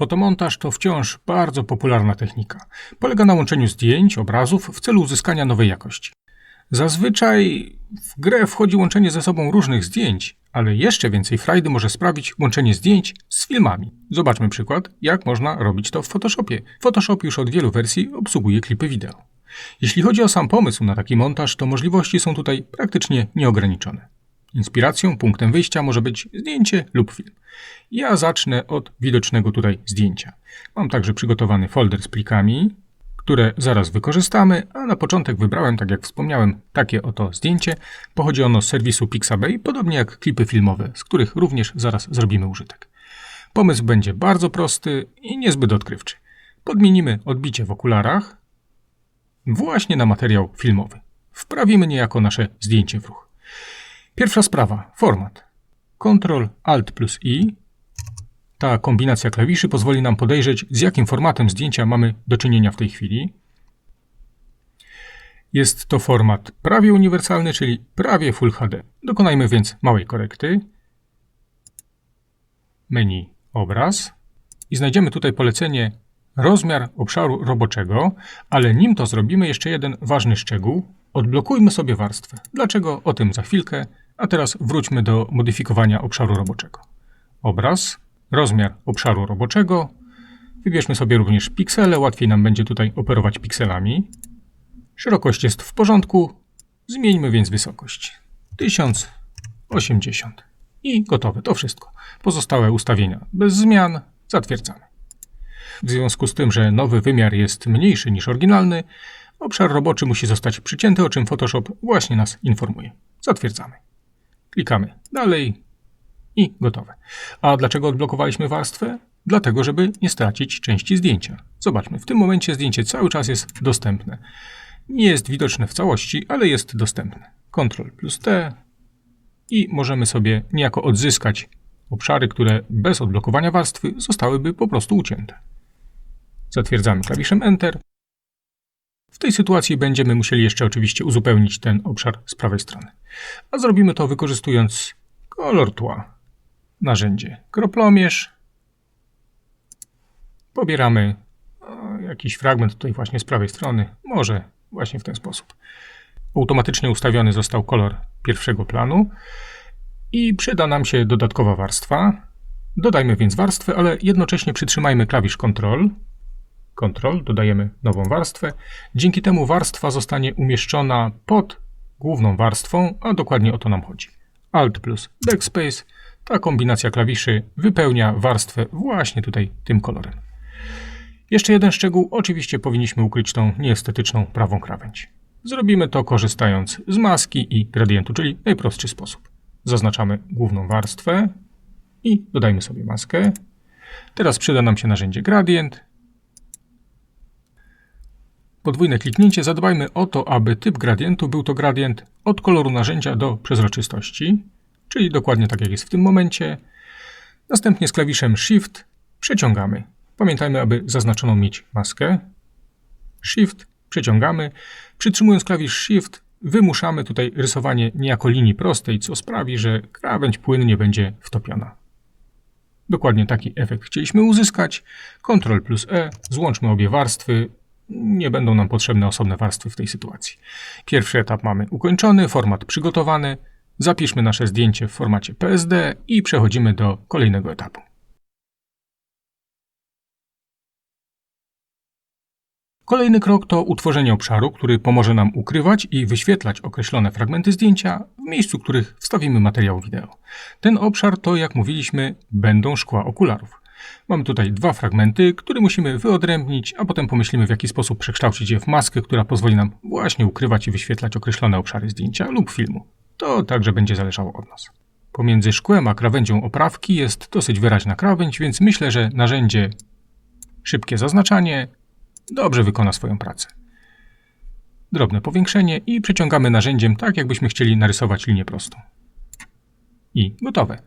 Fotomontaż to wciąż bardzo popularna technika. Polega na łączeniu zdjęć, obrazów w celu uzyskania nowej jakości. Zazwyczaj w grę wchodzi łączenie ze sobą różnych zdjęć, ale jeszcze więcej frajdy może sprawić łączenie zdjęć z filmami. Zobaczmy przykład, jak można robić to w Photoshopie. Photoshop już od wielu wersji obsługuje klipy wideo. Jeśli chodzi o sam pomysł na taki montaż, to możliwości są tutaj praktycznie nieograniczone. Inspiracją, punktem wyjścia może być zdjęcie lub film. Ja zacznę od widocznego tutaj zdjęcia. Mam także przygotowany folder z plikami, które zaraz wykorzystamy, a na początek wybrałem, tak jak wspomniałem, takie oto zdjęcie. Pochodzi ono z serwisu Pixabay, podobnie jak klipy filmowe, z których również zaraz zrobimy użytek. Pomysł będzie bardzo prosty i niezbyt odkrywczy. Podmienimy odbicie w okularach właśnie na materiał filmowy. Wprawimy niejako nasze zdjęcie w ruch. Pierwsza sprawa, format. Ctrl Alt plus I. Ta kombinacja klawiszy pozwoli nam podejrzeć, z jakim formatem zdjęcia mamy do czynienia w tej chwili. Jest to format prawie uniwersalny, czyli prawie Full HD. Dokonajmy więc małej korekty. Menu Obraz i znajdziemy tutaj polecenie rozmiar obszaru roboczego, ale nim to zrobimy jeszcze jeden ważny szczegół. Odblokujmy sobie warstwę. Dlaczego? O tym za chwilkę. A teraz wróćmy do modyfikowania obszaru roboczego. Obraz, rozmiar obszaru roboczego. Wybierzmy sobie również piksele, łatwiej nam będzie tutaj operować pikselami. Szerokość jest w porządku, zmieńmy więc wysokość. 1080. I gotowe, to wszystko. Pozostałe ustawienia bez zmian zatwierdzamy. W związku z tym, że nowy wymiar jest mniejszy niż oryginalny, obszar roboczy musi zostać przycięty, o czym Photoshop właśnie nas informuje. Zatwierdzamy. Klikamy dalej i gotowe. A dlaczego odblokowaliśmy warstwę? Dlatego, żeby nie stracić części zdjęcia. Zobaczmy, w tym momencie zdjęcie cały czas jest dostępne. Nie jest widoczne w całości, ale jest dostępne. Ctrl plus T i możemy sobie niejako odzyskać obszary, które bez odblokowania warstwy zostałyby po prostu ucięte. Zatwierdzamy klawiszem Enter. W tej sytuacji będziemy musieli jeszcze oczywiście uzupełnić ten obszar z prawej strony. A zrobimy to wykorzystując kolor tła. Narzędzie kroplomierz. Pobieramy jakiś fragment tutaj właśnie z prawej strony. Może właśnie w ten sposób. Automatycznie ustawiony został kolor pierwszego planu i przyda nam się dodatkowa warstwa. Dodajmy więc warstwę, ale jednocześnie przytrzymajmy klawisz Ctrl Ctrl, dodajemy nową warstwę. Dzięki temu warstwa zostanie umieszczona pod główną warstwą, a dokładnie o to nam chodzi. Alt plus Backspace. Ta kombinacja klawiszy wypełnia warstwę właśnie tutaj tym kolorem. Jeszcze jeden szczegół. Oczywiście powinniśmy ukryć tą nieestetyczną prawą krawędź. Zrobimy to korzystając z maski i gradientu, czyli najprostszy sposób. Zaznaczamy główną warstwę i dodajmy sobie maskę. Teraz przyda nam się narzędzie gradient podwójne kliknięcie, zadbajmy o to, aby typ gradientu był to gradient od koloru narzędzia do przezroczystości, czyli dokładnie tak jak jest w tym momencie. Następnie z klawiszem Shift przeciągamy. Pamiętajmy, aby zaznaczoną mieć maskę. Shift przeciągamy. Przytrzymując klawisz Shift wymuszamy tutaj rysowanie niejako linii prostej, co sprawi, że krawędź płynnie będzie wtopiona. Dokładnie taki efekt chcieliśmy uzyskać. Ctrl plus E, złączmy obie warstwy, nie będą nam potrzebne osobne warstwy w tej sytuacji. Pierwszy etap mamy ukończony, format przygotowany. Zapiszmy nasze zdjęcie w formacie PSD i przechodzimy do kolejnego etapu. Kolejny krok to utworzenie obszaru, który pomoże nam ukrywać i wyświetlać określone fragmenty zdjęcia w miejscu, których wstawimy materiał wideo. Ten obszar to, jak mówiliśmy, będą szkła okularów. Mamy tutaj dwa fragmenty, które musimy wyodrębnić, a potem pomyślimy w jaki sposób przekształcić je w maskę, która pozwoli nam właśnie ukrywać i wyświetlać określone obszary zdjęcia lub filmu. To także będzie zależało od nas. Pomiędzy szkłem a krawędzią oprawki jest dosyć wyraźna krawędź, więc myślę, że narzędzie szybkie zaznaczanie dobrze wykona swoją pracę. Drobne powiększenie i przeciągamy narzędziem tak, jakbyśmy chcieli narysować linię prostą. I gotowe.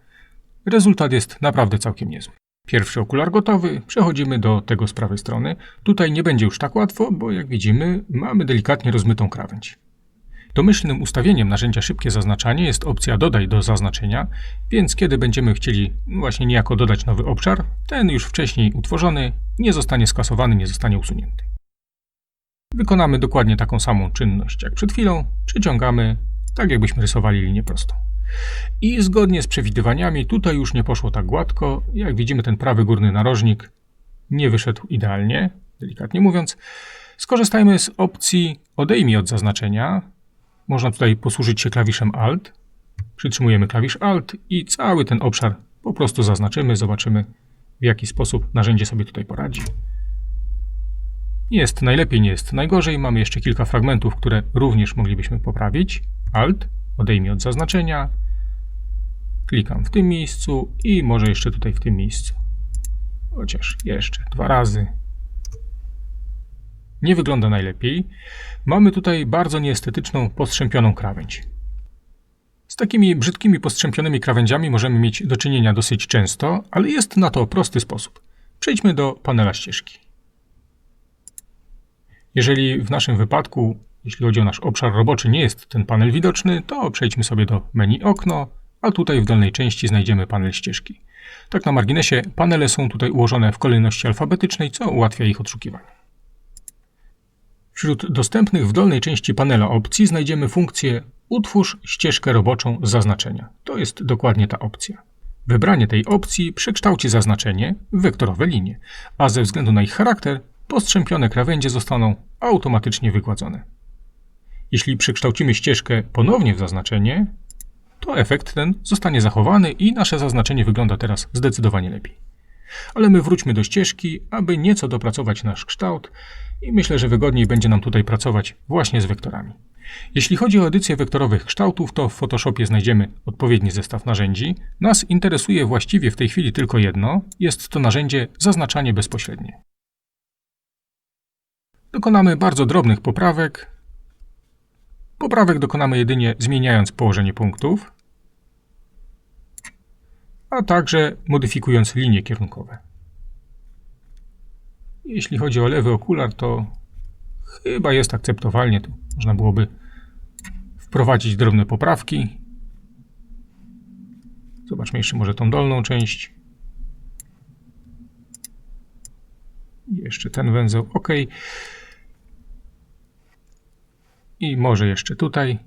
Rezultat jest naprawdę całkiem niezły. Pierwszy okular gotowy, przechodzimy do tego z prawej strony. Tutaj nie będzie już tak łatwo, bo jak widzimy mamy delikatnie rozmytą krawędź. Domyślnym ustawieniem narzędzia szybkie zaznaczanie jest opcja dodaj do zaznaczenia, więc kiedy będziemy chcieli właśnie niejako dodać nowy obszar, ten już wcześniej utworzony nie zostanie skasowany, nie zostanie usunięty. Wykonamy dokładnie taką samą czynność jak przed chwilą, przyciągamy tak jakbyśmy rysowali linię prostą. I zgodnie z przewidywaniami tutaj już nie poszło tak gładko. Jak widzimy ten prawy górny narożnik nie wyszedł idealnie, delikatnie mówiąc. Skorzystajmy z opcji odejmij od zaznaczenia. Można tutaj posłużyć się klawiszem Alt. Przytrzymujemy klawisz Alt i cały ten obszar po prostu zaznaczymy. Zobaczymy w jaki sposób narzędzie sobie tutaj poradzi. Jest najlepiej, nie jest najgorzej. Mamy jeszcze kilka fragmentów, które również moglibyśmy poprawić. Alt, odejmij od zaznaczenia. Klikam w tym miejscu i może jeszcze tutaj w tym miejscu. Chociaż jeszcze dwa razy. Nie wygląda najlepiej. Mamy tutaj bardzo nieestetyczną, postrzępioną krawędź. Z takimi brzydkimi, postrzępionymi krawędziami możemy mieć do czynienia dosyć często, ale jest na to prosty sposób. Przejdźmy do panela ścieżki. Jeżeli w naszym wypadku, jeśli chodzi o nasz obszar roboczy, nie jest ten panel widoczny, to przejdźmy sobie do menu okno, a tutaj w dolnej części znajdziemy panel ścieżki. Tak na marginesie, panele są tutaj ułożone w kolejności alfabetycznej, co ułatwia ich odszukiwanie. Wśród dostępnych w dolnej części panela opcji znajdziemy funkcję Utwórz ścieżkę roboczą z zaznaczenia. To jest dokładnie ta opcja. Wybranie tej opcji przekształci zaznaczenie w wektorowe linie, a ze względu na ich charakter postrzępione krawędzie zostaną automatycznie wygładzone. Jeśli przekształcimy ścieżkę ponownie w zaznaczenie, to efekt ten zostanie zachowany i nasze zaznaczenie wygląda teraz zdecydowanie lepiej. Ale my wróćmy do ścieżki, aby nieco dopracować nasz kształt i myślę, że wygodniej będzie nam tutaj pracować właśnie z wektorami. Jeśli chodzi o edycję wektorowych kształtów, to w Photoshopie znajdziemy odpowiedni zestaw narzędzi. Nas interesuje właściwie w tej chwili tylko jedno, jest to narzędzie zaznaczanie bezpośrednie. Dokonamy bardzo drobnych poprawek. Poprawek dokonamy jedynie zmieniając położenie punktów, a także modyfikując linie kierunkowe. Jeśli chodzi o lewy okular, to chyba jest akceptowalnie. Tu można byłoby wprowadzić drobne poprawki. Zobaczmy jeszcze może tą dolną część. Jeszcze ten węzeł, OK. I może jeszcze tutaj.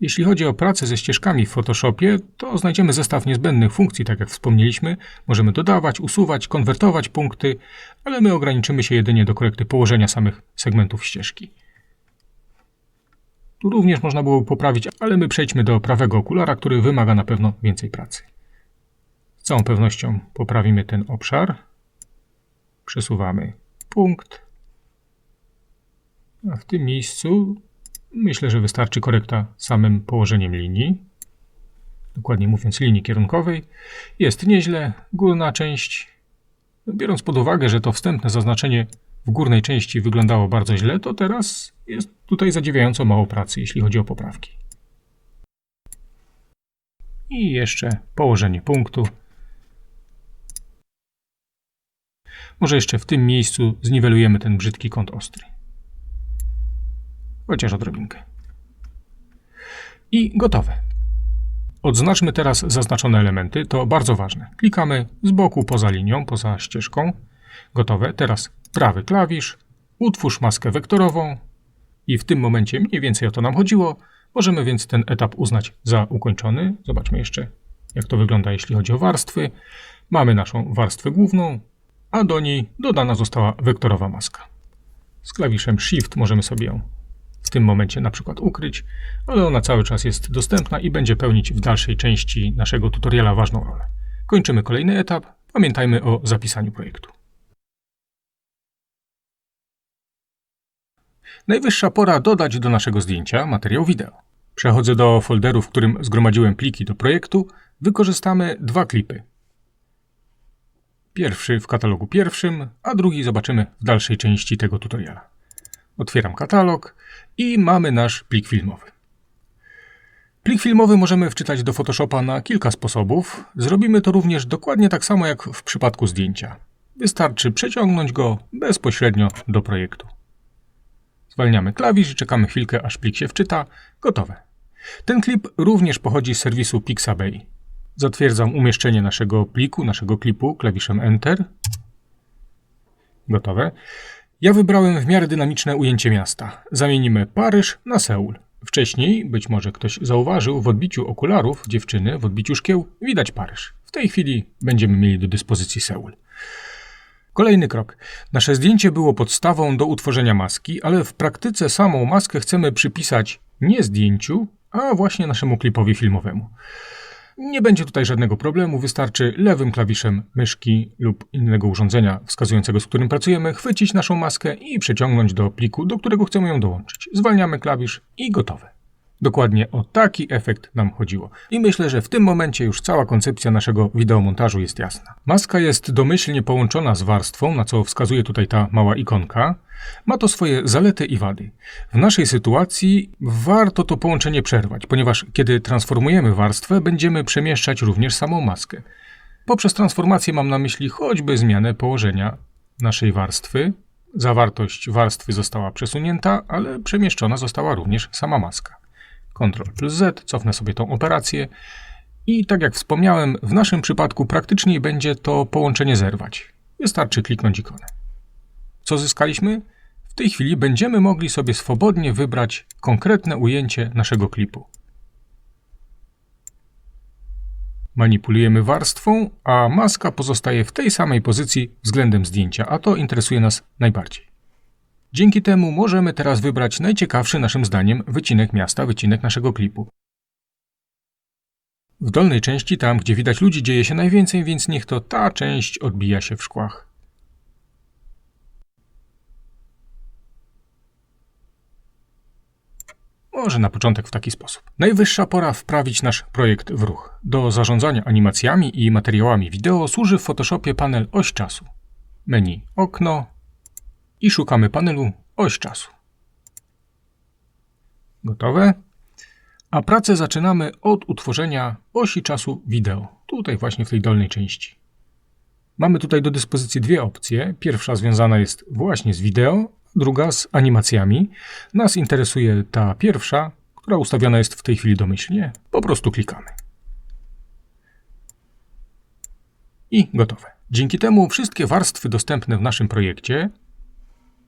Jeśli chodzi o pracę ze ścieżkami w Photoshopie, to znajdziemy zestaw niezbędnych funkcji, tak jak wspomnieliśmy. Możemy dodawać, usuwać, konwertować punkty, ale my ograniczymy się jedynie do korekty położenia samych segmentów ścieżki. Tu również można było poprawić, ale my przejdźmy do prawego okulara, który wymaga na pewno więcej pracy. Z całą pewnością poprawimy ten obszar. Przesuwamy punkt. W tym miejscu myślę, że wystarczy korekta samym położeniem linii. Dokładnie mówiąc, linii kierunkowej. Jest nieźle. Górna część, biorąc pod uwagę, że to wstępne zaznaczenie w górnej części wyglądało bardzo źle, to teraz jest tutaj zadziwiająco mało pracy, jeśli chodzi o poprawki. I jeszcze położenie punktu. Może jeszcze w tym miejscu zniwelujemy ten brzydki kąt ostry chociaż odrobinkę. I gotowe. Odznaczmy teraz zaznaczone elementy, to bardzo ważne. Klikamy z boku poza linią, poza ścieżką. Gotowe. Teraz prawy klawisz, utwórz maskę wektorową i w tym momencie mniej więcej o to nam chodziło. Możemy więc ten etap uznać za ukończony. Zobaczmy jeszcze, jak to wygląda, jeśli chodzi o warstwy. Mamy naszą warstwę główną, a do niej dodana została wektorowa maska. Z klawiszem Shift możemy sobie ją w tym momencie na przykład ukryć, ale ona cały czas jest dostępna i będzie pełnić w dalszej części naszego tutoriala ważną rolę. Kończymy kolejny etap. Pamiętajmy o zapisaniu projektu. Najwyższa pora dodać do naszego zdjęcia materiał wideo. Przechodzę do folderu, w którym zgromadziłem pliki do projektu. Wykorzystamy dwa klipy. Pierwszy w katalogu pierwszym, a drugi zobaczymy w dalszej części tego tutoriala. Otwieram katalog i mamy nasz plik filmowy. Plik filmowy możemy wczytać do Photoshopa na kilka sposobów. Zrobimy to również dokładnie tak samo jak w przypadku zdjęcia. Wystarczy przeciągnąć go bezpośrednio do projektu. Zwalniamy klawisz i czekamy chwilkę, aż plik się wczyta. Gotowe. Ten klip również pochodzi z serwisu Pixabay. Zatwierdzam umieszczenie naszego pliku, naszego klipu klawiszem Enter. Gotowe. Ja wybrałem w miarę dynamiczne ujęcie miasta. Zamienimy Paryż na Seul. Wcześniej, być może ktoś zauważył, w odbiciu okularów dziewczyny, w odbiciu szkieł, widać Paryż. W tej chwili będziemy mieli do dyspozycji Seul. Kolejny krok. Nasze zdjęcie było podstawą do utworzenia maski, ale w praktyce samą maskę chcemy przypisać nie zdjęciu, a właśnie naszemu klipowi filmowemu. Nie będzie tutaj żadnego problemu, wystarczy lewym klawiszem myszki lub innego urządzenia wskazującego, z którym pracujemy, chwycić naszą maskę i przeciągnąć do pliku, do którego chcemy ją dołączyć. Zwalniamy klawisz i gotowe. Dokładnie o taki efekt nam chodziło. I myślę, że w tym momencie już cała koncepcja naszego wideomontażu jest jasna. Maska jest domyślnie połączona z warstwą, na co wskazuje tutaj ta mała ikonka. Ma to swoje zalety i wady. W naszej sytuacji warto to połączenie przerwać, ponieważ kiedy transformujemy warstwę, będziemy przemieszczać również samą maskę. Poprzez transformację mam na myśli choćby zmianę położenia naszej warstwy. Zawartość warstwy została przesunięta, ale przemieszczona została również sama maska. Ctrl plus Z, cofnę sobie tą operację i tak jak wspomniałem, w naszym przypadku praktycznie będzie to połączenie zerwać. Wystarczy kliknąć ikonę. Co zyskaliśmy? W tej chwili będziemy mogli sobie swobodnie wybrać konkretne ujęcie naszego klipu. Manipulujemy warstwą, a maska pozostaje w tej samej pozycji względem zdjęcia, a to interesuje nas najbardziej. Dzięki temu możemy teraz wybrać najciekawszy naszym zdaniem wycinek miasta, wycinek naszego klipu. W dolnej części, tam gdzie widać ludzi, dzieje się najwięcej, więc niech to ta część odbija się w szkłach. Może na początek w taki sposób. Najwyższa pora wprawić nasz projekt w ruch. Do zarządzania animacjami i materiałami wideo służy w Photoshopie panel Oś czasu. Menu Okno, i szukamy panelu oś czasu. Gotowe? A pracę zaczynamy od utworzenia osi czasu wideo, tutaj właśnie w tej dolnej części. Mamy tutaj do dyspozycji dwie opcje. Pierwsza związana jest właśnie z wideo, druga z animacjami. Nas interesuje ta pierwsza, która ustawiona jest w tej chwili domyślnie. Po prostu klikamy. I gotowe. Dzięki temu wszystkie warstwy dostępne w naszym projekcie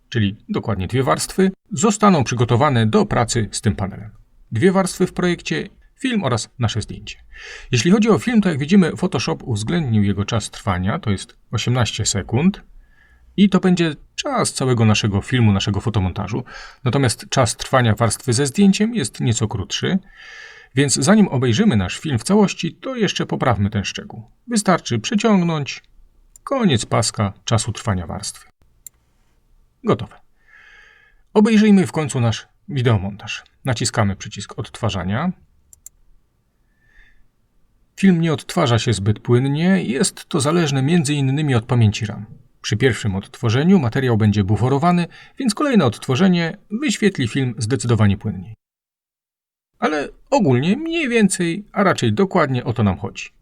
czyli dokładnie dwie warstwy, zostaną przygotowane do pracy z tym panelem. Dwie warstwy w projekcie, film oraz nasze zdjęcie. Jeśli chodzi o film, to jak widzimy, Photoshop uwzględnił jego czas trwania, to jest 18 sekund. I to będzie czas całego naszego filmu, naszego fotomontażu. Natomiast czas trwania warstwy ze zdjęciem jest nieco krótszy. Więc zanim obejrzymy nasz film w całości, to jeszcze poprawmy ten szczegół. Wystarczy przeciągnąć koniec paska czasu trwania warstwy. Gotowe. Obejrzyjmy w końcu nasz wideomontaż. Naciskamy przycisk odtwarzania. Film nie odtwarza się zbyt płynnie, jest to zależne m.in. od pamięci RAM. Przy pierwszym odtworzeniu materiał będzie buforowany, więc kolejne odtworzenie wyświetli film zdecydowanie płynniej. Ale ogólnie mniej więcej, a raczej dokładnie o to nam chodzi.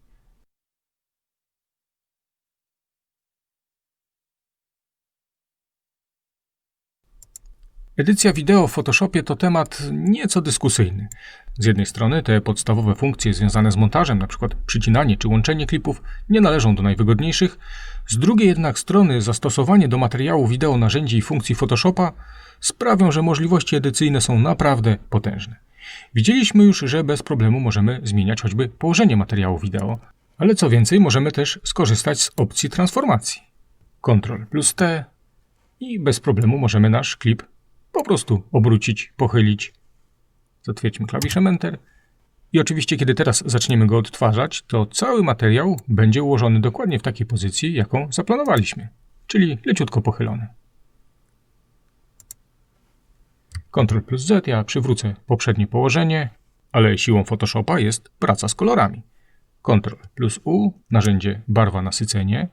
Edycja wideo w Photoshopie to temat nieco dyskusyjny. Z jednej strony te podstawowe funkcje związane z montażem, np. przycinanie czy łączenie klipów, nie należą do najwygodniejszych, z drugiej jednak strony zastosowanie do materiału wideo narzędzi i funkcji Photoshopa sprawią, że możliwości edycyjne są naprawdę potężne. Widzieliśmy już, że bez problemu możemy zmieniać choćby położenie materiału wideo, ale co więcej, możemy też skorzystać z opcji transformacji. Ctrl plus T i bez problemu możemy nasz klip po prostu obrócić, pochylić. Zatwierdźmy klawiszem Enter. I oczywiście, kiedy teraz zaczniemy go odtwarzać, to cały materiał będzie ułożony dokładnie w takiej pozycji, jaką zaplanowaliśmy, czyli leciutko pochylony. Ctrl plus Z, ja przywrócę poprzednie położenie, ale siłą Photoshopa jest praca z kolorami. Ctrl plus U, narzędzie barwa nasycenie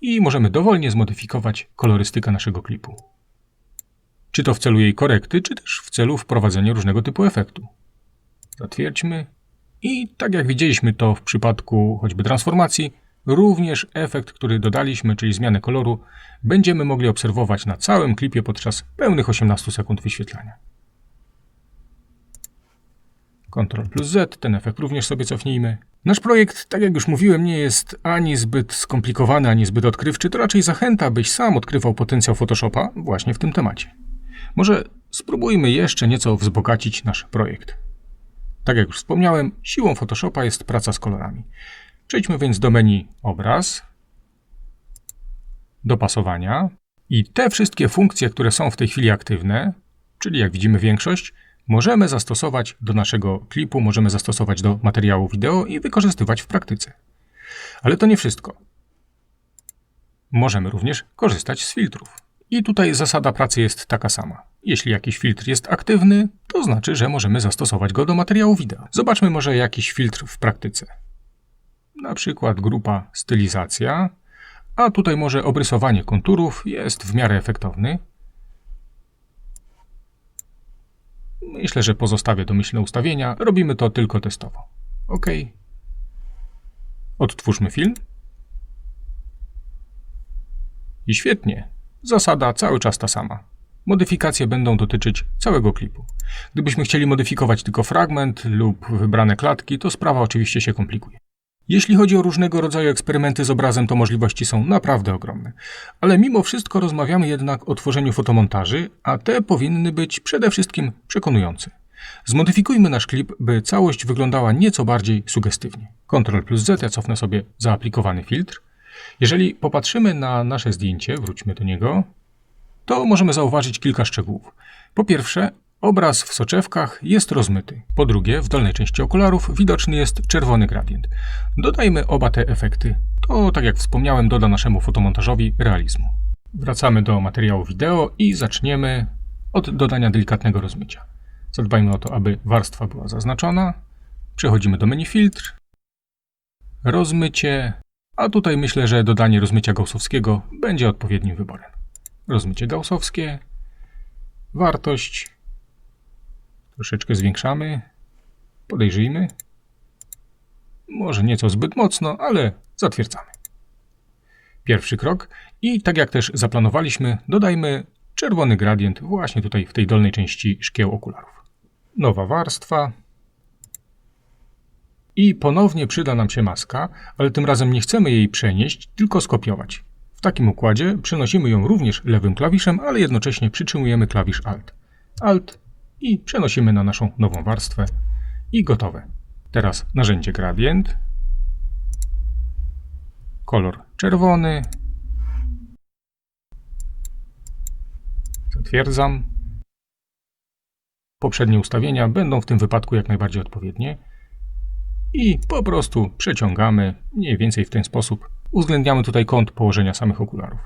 i możemy dowolnie zmodyfikować kolorystykę naszego klipu czy to w celu jej korekty, czy też w celu wprowadzenia różnego typu efektu. Zatwierdźmy i tak jak widzieliśmy to w przypadku choćby transformacji, również efekt, który dodaliśmy, czyli zmianę koloru, będziemy mogli obserwować na całym klipie podczas pełnych 18 sekund wyświetlania. Ctrl plus Z, ten efekt również sobie cofnijmy. Nasz projekt, tak jak już mówiłem, nie jest ani zbyt skomplikowany, ani zbyt odkrywczy, to raczej zachęta, byś sam odkrywał potencjał Photoshopa właśnie w tym temacie. Może spróbujmy jeszcze nieco wzbogacić nasz projekt. Tak jak już wspomniałem, siłą Photoshopa jest praca z kolorami. Przejdźmy więc do menu Obraz, Dopasowania i te wszystkie funkcje, które są w tej chwili aktywne, czyli jak widzimy większość, możemy zastosować do naszego klipu, możemy zastosować do materiału wideo i wykorzystywać w praktyce. Ale to nie wszystko. Możemy również korzystać z filtrów. I tutaj zasada pracy jest taka sama. Jeśli jakiś filtr jest aktywny, to znaczy, że możemy zastosować go do materiału wideo. Zobaczmy może jakiś filtr w praktyce. Na przykład grupa stylizacja, a tutaj może obrysowanie konturów jest w miarę efektowny. Myślę, że pozostawię domyślne ustawienia. Robimy to tylko testowo. OK. Odtwórzmy film. I świetnie. Zasada cały czas ta sama. Modyfikacje będą dotyczyć całego klipu. Gdybyśmy chcieli modyfikować tylko fragment lub wybrane klatki, to sprawa oczywiście się komplikuje. Jeśli chodzi o różnego rodzaju eksperymenty z obrazem, to możliwości są naprawdę ogromne. Ale mimo wszystko rozmawiamy jednak o tworzeniu fotomontaży, a te powinny być przede wszystkim przekonujące. Zmodyfikujmy nasz klip, by całość wyglądała nieco bardziej sugestywnie. Ctrl plus Z, ja cofnę sobie zaaplikowany filtr. Jeżeli popatrzymy na nasze zdjęcie, wróćmy do niego, to możemy zauważyć kilka szczegółów. Po pierwsze, obraz w soczewkach jest rozmyty. Po drugie, w dolnej części okularów widoczny jest czerwony gradient. Dodajmy oba te efekty. To, tak jak wspomniałem, doda naszemu fotomontażowi realizmu. Wracamy do materiału wideo i zaczniemy od dodania delikatnego rozmycia. Zadbajmy o to, aby warstwa była zaznaczona. Przechodzimy do menu filtr, rozmycie, a tutaj myślę, że dodanie rozmycia gaussowskiego będzie odpowiednim wyborem. Rozmycie gaussowskie, wartość, troszeczkę zwiększamy, podejrzyjmy, może nieco zbyt mocno, ale zatwierdzamy. Pierwszy krok i tak jak też zaplanowaliśmy, dodajmy czerwony gradient właśnie tutaj w tej dolnej części szkieł okularów. Nowa warstwa, i ponownie przyda nam się maska, ale tym razem nie chcemy jej przenieść, tylko skopiować. W takim układzie przenosimy ją również lewym klawiszem, ale jednocześnie przytrzymujemy klawisz Alt. Alt i przenosimy na naszą nową warstwę i gotowe. Teraz narzędzie gradient, kolor czerwony, zatwierdzam. Poprzednie ustawienia będą w tym wypadku jak najbardziej odpowiednie i po prostu przeciągamy mniej więcej w ten sposób. Uwzględniamy tutaj kąt położenia samych okularów.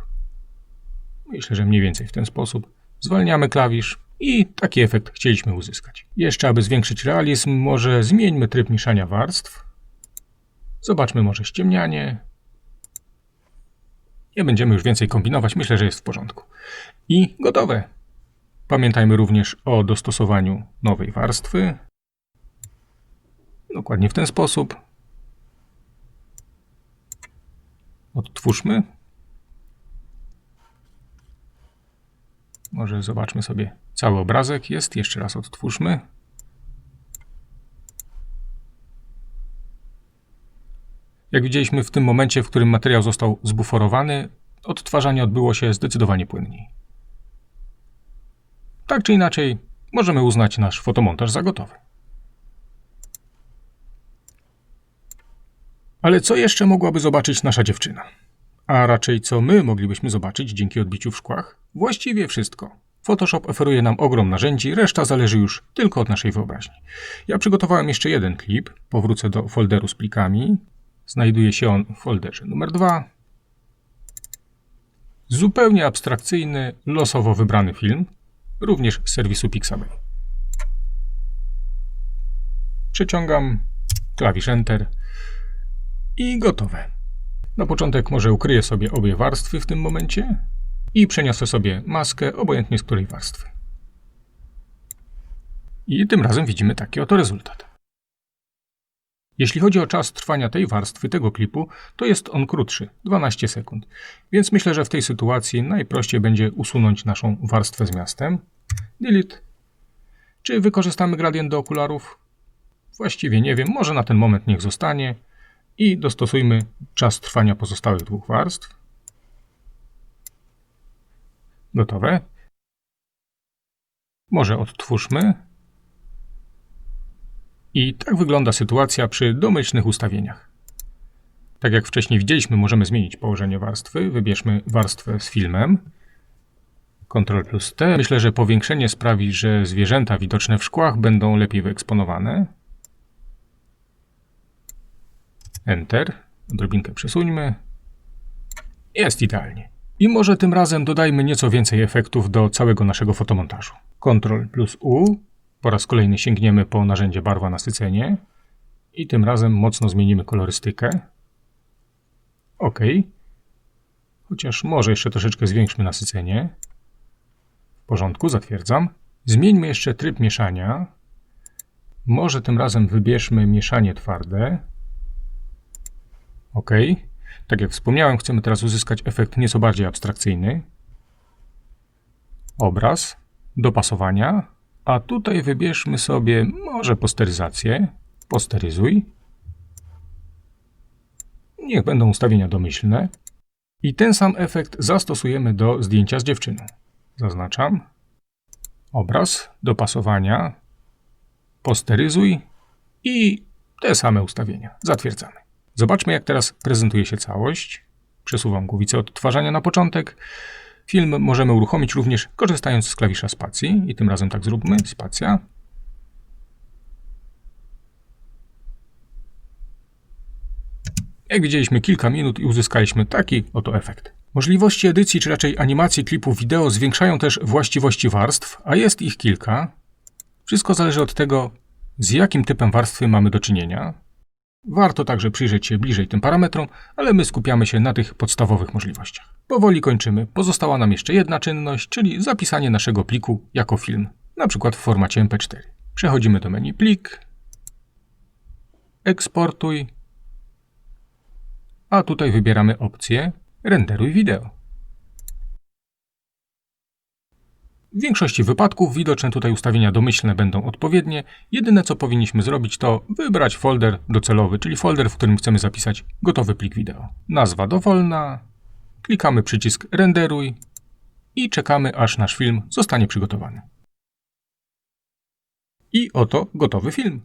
Myślę, że mniej więcej w ten sposób. Zwalniamy klawisz i taki efekt chcieliśmy uzyskać. Jeszcze, aby zwiększyć realizm, może zmieńmy tryb mieszania warstw. Zobaczmy może ściemnianie. Nie będziemy już więcej kombinować, myślę, że jest w porządku. I gotowe. Pamiętajmy również o dostosowaniu nowej warstwy. Dokładnie w ten sposób. Odtwórzmy. Może zobaczmy sobie cały obrazek. Jest. Jeszcze raz odtwórzmy. Jak widzieliśmy w tym momencie, w którym materiał został zbuforowany, odtwarzanie odbyło się zdecydowanie płynniej. Tak czy inaczej, możemy uznać nasz fotomontaż za gotowy. Ale co jeszcze mogłaby zobaczyć nasza dziewczyna? A raczej co my moglibyśmy zobaczyć dzięki odbiciu w szkłach? Właściwie wszystko. Photoshop oferuje nam ogrom narzędzi, reszta zależy już tylko od naszej wyobraźni. Ja przygotowałem jeszcze jeden klip, powrócę do folderu z plikami. Znajduje się on w folderze numer 2. Zupełnie abstrakcyjny, losowo wybrany film, również z serwisu Pixabay. Przeciągam klawisz Enter i gotowe. Na początek może ukryję sobie obie warstwy w tym momencie i przeniosę sobie maskę, obojętnie z której warstwy. I tym razem widzimy taki oto rezultat. Jeśli chodzi o czas trwania tej warstwy, tego klipu, to jest on krótszy 12 sekund. Więc myślę, że w tej sytuacji najprościej będzie usunąć naszą warstwę z miastem. Delete. Czy wykorzystamy gradient do okularów? Właściwie nie wiem, może na ten moment niech zostanie. I dostosujmy czas trwania pozostałych dwóch warstw. Gotowe. Może odtwórzmy. I tak wygląda sytuacja przy domyślnych ustawieniach. Tak jak wcześniej widzieliśmy, możemy zmienić położenie warstwy. Wybierzmy warstwę z filmem. Ctrl plus T. Myślę, że powiększenie sprawi, że zwierzęta widoczne w szkłach będą lepiej wyeksponowane. Enter. Odrobinkę przesuńmy. Jest idealnie. I może tym razem dodajmy nieco więcej efektów do całego naszego fotomontażu. Ctrl plus U. Po raz kolejny sięgniemy po narzędzie barwa nasycenie. I tym razem mocno zmienimy kolorystykę. OK. Chociaż może jeszcze troszeczkę zwiększmy nasycenie. W porządku, zatwierdzam. Zmieńmy jeszcze tryb mieszania. Może tym razem wybierzmy mieszanie twarde. OK. Tak jak wspomniałem, chcemy teraz uzyskać efekt nieco bardziej abstrakcyjny. Obraz, dopasowania, a tutaj wybierzmy sobie może posteryzację. Posteryzuj. Niech będą ustawienia domyślne. I ten sam efekt zastosujemy do zdjęcia z dziewczyną. Zaznaczam. Obraz, dopasowania, posteryzuj i te same ustawienia. Zatwierdzamy. Zobaczmy, jak teraz prezentuje się całość. Przesuwam głowicę odtwarzania na początek. Film możemy uruchomić również korzystając z klawisza spacji i tym razem tak zróbmy, spacja. Jak widzieliśmy kilka minut i uzyskaliśmy taki oto efekt. Możliwości edycji, czy raczej animacji klipów wideo zwiększają też właściwości warstw, a jest ich kilka. Wszystko zależy od tego, z jakim typem warstwy mamy do czynienia. Warto także przyjrzeć się bliżej tym parametrom, ale my skupiamy się na tych podstawowych możliwościach. Powoli kończymy. Pozostała nam jeszcze jedna czynność, czyli zapisanie naszego pliku jako film, na przykład w formacie MP4. Przechodzimy do menu Plik, Eksportuj, a tutaj wybieramy opcję Renderuj wideo. W większości wypadków widoczne tutaj ustawienia domyślne będą odpowiednie. Jedyne co powinniśmy zrobić to wybrać folder docelowy, czyli folder, w którym chcemy zapisać gotowy plik wideo. Nazwa dowolna, klikamy przycisk renderuj i czekamy aż nasz film zostanie przygotowany. I oto gotowy film.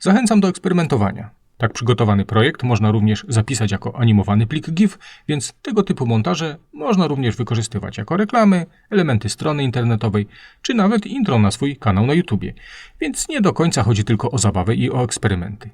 Zachęcam do eksperymentowania. Tak przygotowany projekt można również zapisać jako animowany plik GIF, więc tego typu montaże można również wykorzystywać jako reklamy, elementy strony internetowej, czy nawet intro na swój kanał na YouTube. Więc nie do końca chodzi tylko o zabawę i o eksperymenty.